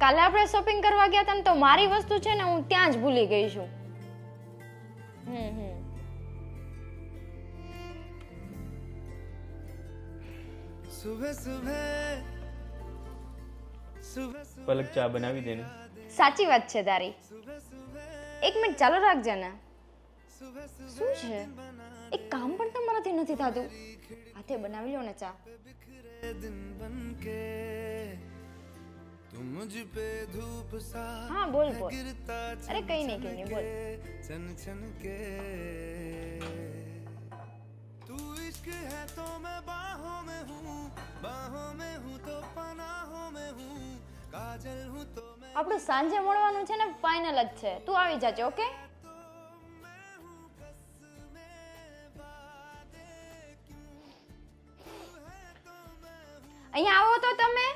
કાલે આપણે શોપિંગ કરવા ગયા હતા ને તો મારી વસ્તુ છે ને હું ત્યાં જ ભૂલી ગઈ છું. પલક ચા બનાવી દેને સાચી વાત છે તારી. એક મિનિટ ચાલુ રાખજે ને. શું છે? એક કામ પણ તમારાથી નથી થતું. હાથે બનાવી લો ને ચા. હા બોલ બોલ અરે કઈ નહીં કઈ નહીં બોલ છન છન કે तू इश्क है तो मैं बाहों में हूँ बाहों में हूँ तो पनाहों में हूँ काजल हूँ तो मैं આપણું સાંજે મળવાનું છે ને ફાઇનલ જ છે. તું આવી જાજે ઓકે અહીંયા આવો તો તમે.